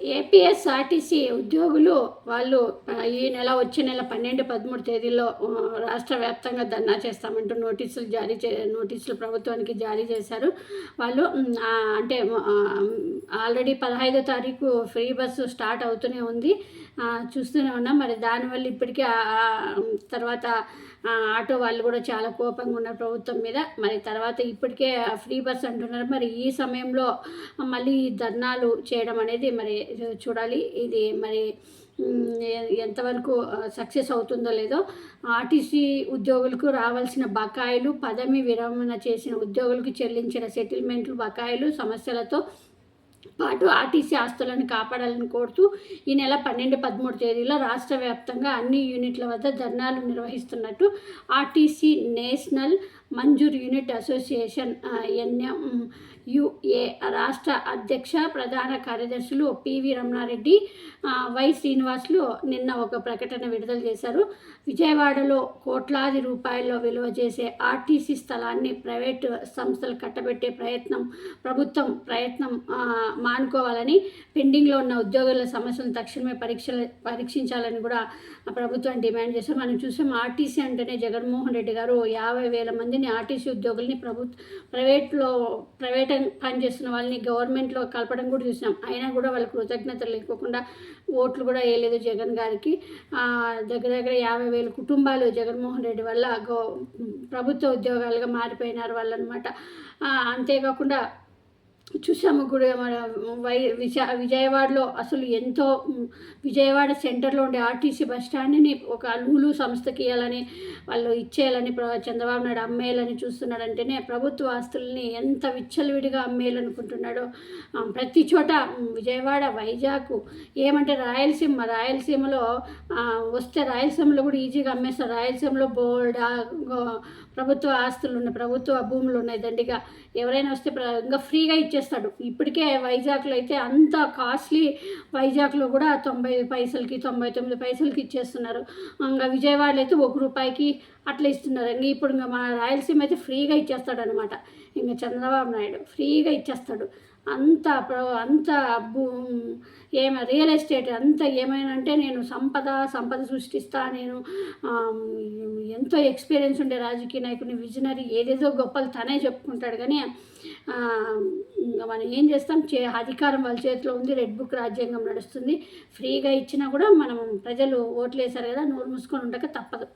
APSRTC ఉద్యోగులు వాళ్ళు ఈ నెల వచ్చే నెల పన్నెండు పదమూడు తేదీల్లో రాష్ట్ర వ్యాప్తంగా ధర్నా చేస్తామంటూ నోటీసులు జారీ చే నోటీసులు ప్రభుత్వానికి జారీ చేశారు. వాళ్ళు అంటే ఆల్రెడీ పదహైదో తారీఖు ఫ్రీ బస్సు స్టార్ట్ అవుతూనే ఉంది. చూస్తూనే ఉన్నాం. మరి దానివల్ల ఇప్పటికే తర్వాత ఆటో వాళ్ళు కూడా చాలా కోపంగా ఉన్నారు ప్రభుత్వం మీద. మరి తర్వాత ఇప్పటికే ఫ్రీ బస్ అంటున్నారు. మరి ఈ సమయంలో మళ్ళీ ధర్నాలు చేయడం అనేది మరి చూడాలి. ఇది మరి ఎంతవరకు సక్సెస్ అవుతుందో లేదో. ఆర్టీసీ ఉద్యోగులకు రావాల్సిన బకాయిలు పదవి విరమణ చేసిన ఉద్యోగులకు చెల్లించిన సెటిల్మెంట్లు బకాయిలు సమస్యలతో పాటు ఆర్టీసీ ఆస్తులను కాపాడాలని కోరుతూ ఈ నెల పన్నెండు పదమూడు తేదీలో రాష్ట్ర వ్యాప్తంగా అన్ని యూనిట్ల వద్ద ధర్నాలు నిర్వహిస్తున్నట్టు RTC national Mazdoor unit association NM UA రాష్ట్ర అధ్యక్ష ప్రధాన కార్యదర్శులు పివి రమణారెడ్డి వై శ్రీనివాసులు నిన్న ఒక ప్రకటన విడుదల చేశారు. విజయవాడలో కోట్లాది రూపాయల్లో విలువ చేసే ఆర్టీసీ స్థలాన్ని ప్రైవేటు సంస్థలు కట్టబెట్టే ప్రయత్నం ప్రభుత్వం ప్రయత్నం మానుకోవాలని పెండింగ్లో ఉన్న ఉద్యోగుల సమస్యలను తక్షణమే పరీక్ష పరీక్షించాలని కూడా ప్రభుత్వం డిమాండ్ చేశారు. మనం చూసాం ఆర్టీసీ అంటేనే జగన్మోహన్ రెడ్డి గారు యాభై వేల మంది మందిని ఆర్టీసీ ఉద్యోగుల్ని ప్రభుత్వ ప్రైవేట్లో ప్రైవేట్ పనిచేస్తున్న వాళ్ళని గవర్నమెంట్లో కలపడం కూడా చూసినాం. అయినా కూడా వాళ్ళ కృతజ్ఞతలు లేకోకుండా ఓట్లు కూడా వేయలేదు జగన్ గారికి. దగ్గర దగ్గర యాభై వేల కుటుంబాలు జగన్మోహన్ రెడ్డి వల్ల గో ప్రభుత్వ ఉద్యోగాలుగా మారిపోయినారు వాళ్ళు అనమాట అంతేకాకుండా చూసాము గుడి మన వై విజయ విజయవాడలో అసలు ఎంతో విజయవాడ సెంటర్లో ఉండే ఆర్టీసీ బస్ స్టాండ్ని ఒక లూలు సంస్థకి ఇవ్వాలని వాళ్ళు ఇచ్చేయాలని చంద్రబాబు నాయుడు అమ్మేయాలని చూస్తున్నాడంటేనే ప్రభుత్వ ఆస్తుల్ని ఎంత విచ్చలవిడిగా అమ్మేయాలనుకుంటున్నాడో ప్రతి చోట విజయవాడ వైజాగ్ ఏమంటే రాయలసీమ రాయలసీమలో వస్తే రాయలసీమలో కూడా ఈజీగా అమ్మేస్తారు. రాయలసీమలో బోల్డ్ ప్రభుత్వ ఆస్తులు ఉన్నాయి ప్రభుత్వ భూములు ఉన్నాయి దండిగా. ఎవరైనా వస్తే ఇంకా ఫ్రీగా ఇచ్చేస్తాడు ఇప్పటికే వైజాగ్లో అయితే అంత కాస్ట్లీ వైజాగ్లో కూడా తొంభై పైసలకి తొంభై తొమ్మిది పైసలకి ఇచ్చేస్తున్నారు. ఇంకా విజయవాడలో అయితే ఒక రూపాయికి అట్లా ఇస్తున్నారు. ఇంకా ఇప్పుడు ఇంకా మన రాయలసీమ అయితే ఫ్రీగా ఇచ్చేస్తాడు అనమాట ఇంకా చంద్రబాబు నాయుడు ఫ్రీగా ఇచ్చేస్తాడు. అంత ప్ర- అంత భూ ఏమ రియల్ ఎస్టేట్ అంత ఏమైనా అంటే నేను సంపద సంపద సృష్టిస్తా నేను ఎంతో ఎక్స్పీరియన్స్ ఉండే రాజకీయ నాయకుని విజనరీ ఏదేదో గొప్పలు తనే చెప్పుకుంటాడు. కానీ ఇంకా మనం ఏం చేస్తాం? చే అధికారం వాళ్ళ చేతిలో ఉంది. రెడ్ బుక్ రాజ్యాంగం నడుస్తుంది. ఫ్రీగా ఇచ్చినా కూడా మనం ప్రజలు ఓట్లు వేశారు కదా నోరు మూసుకొని ఉండక తప్పదు.